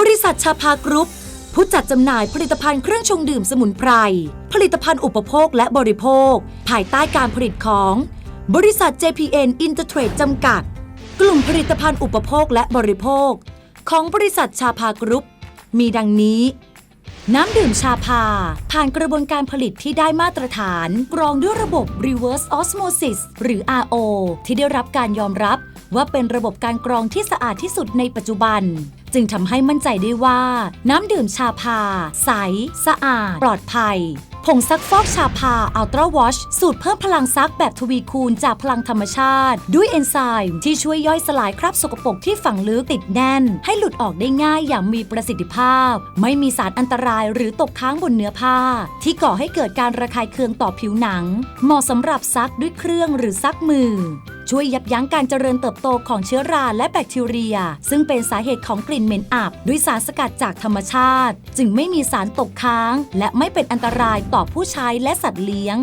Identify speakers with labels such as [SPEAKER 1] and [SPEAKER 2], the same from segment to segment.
[SPEAKER 1] บริษัทชาพากรุ๊ป ผู้จัดจำหน่ายผลิตภัณฑ์เครื่องชงดื่มสมุนไพร ผลิตภัณฑ์อุปโภคและบริโภค ภายใต้การผลิตของ บริษัท JPN Intertrade จำกัด กลุ่มผลิตภัณฑ์อุปโภคและบริโภค ของบริษัทชาพากรุ๊ป มีดังนี้ น้ำดื่มชาพา ผ่านกระบวนการผลิตที่ได้มาตรฐาน กรองด้วยระบบ reverse osmosis หรือ RO ที่ได้รับการยอมรับว่าเป็นระบบการกรองที่สะอาดที่สุดในปัจจุบัน จึงทำให้มั่นใจได้ว่า น้ำดื่มชาพา ใส สะอาด ปลอดภัย ผงซักฟอกชาพาอัลตร้าวอชสูตรเพิ่มพลังซักแบบทวีคูณจากพลังธรรมชาติ ด้วยเอนไซม์ที่ช่วยย่อยสลายคราบสกปรกที่ฝังลึกติดแน่น ให้หลุดออกได้ง่ายอย่างมีประสิทธิภาพ ไม่มีสารอันตรายหรือตกค้างบนเนื้อผ้า ที่ก่อให้เกิดการระคายเคืองต่อผิวหนัง เหมาะสำหรับซักด้วยเครื่องหรือซักมือ ช่วยยับยั้งการเจริญเติบโตของเชื้อราและแบคทีเรีย ซึ่งเป็นสาเหตุของกลิ่นเหม็นอับด้วยสารสกัดจากธรรมชาติ จึงไม่มีสารตกค้าง และไม่เป็นอันตรายต่อผู้ใช้และสัตว์เลี้ยง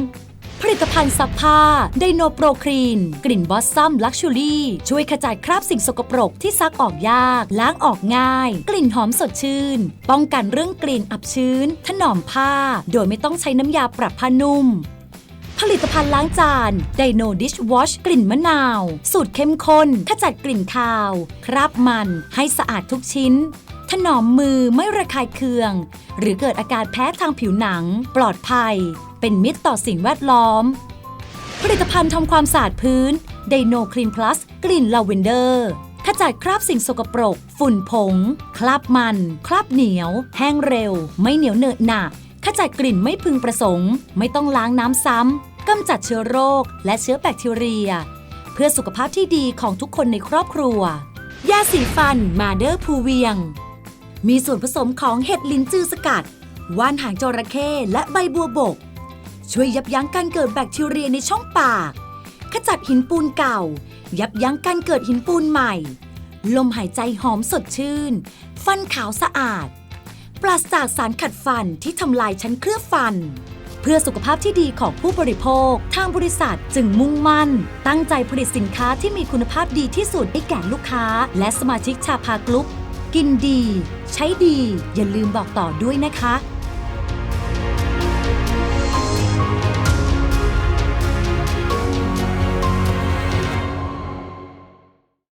[SPEAKER 1] ผลิตภัณฑ์ซักผ้าไดโนโปรครีน กลิ่นบอสซัมลักชูรี่ ช่วยขจัดคราบสิ่งสกปรกที่ซักออกยาก ล้างออกง่าย กลิ่นหอมสดชื่น ป้องกันเรื่องกลิ่นอับชื้น ถนอมผ้า โดยไม่ต้องใช้น้ำยาปรับผ้านุ่ม ผลิตภัณฑ์ล้างจานไดโนดิชวอชกลิ่นมะนาว สูตรเข้มข้นขจัดกลิ่นคาว คราบมันให้สะอาดทุกชิ้น ถนอมมือไม่ระคายเคือง หรือเกิดอาการแพ้ทางผิวหนัง ปลอดภัย เป็นมิตรต่อสิ่งแวดล้อม ผลิตภัณฑ์ทำความสะอาดพื้นไดโนคลีนพลัสกลิ่นลาเวนเดอร์ขจัดคราบสิ่งสกปรก ฝุ่นผง คราบมัน คราบเหนียว แห้งเร็ว ไม่เหนียวเหนอะหนะขจัดกลิ่นไม่พึงประสงค์ ไม่ต้องล้างน้ำซ้ำ กำจัดเชื้อโรค และเชื้อแบคทีเรีย เพื่อสุขภาพที่ดีของทุกคนในครอบครัว ยาสีฟันมาเดอร์พูเวียง มีส่วนผสมของเห็ดลินจือสกัด ว่านหางจระเข้และใบบัวบก ช่วยยับยั้งการเกิดแบคทีเรียในช่องปาก ขจัดหินปูนเก่า ยับยั้งการเกิดหินปูนใหม่ ลมหายใจหอมสดชื่น ฟันขาวสะอาด ปราศจากสารขัดฟันที่ทำลายชั้นเคลือบฟัน เพื่อสุขภาพที่ดีของผู้บริโภค ทางบริษัทจึงมุ่งมั่น ตั้งใจผลิตสินค้าที่มีคุณภาพดีที่สุดให้แก่ลูกค้า และสมาชิกชาพากรุ๊ปกินดี ใช้ดี อย่าลืมบอกต่อด้วยนะคะ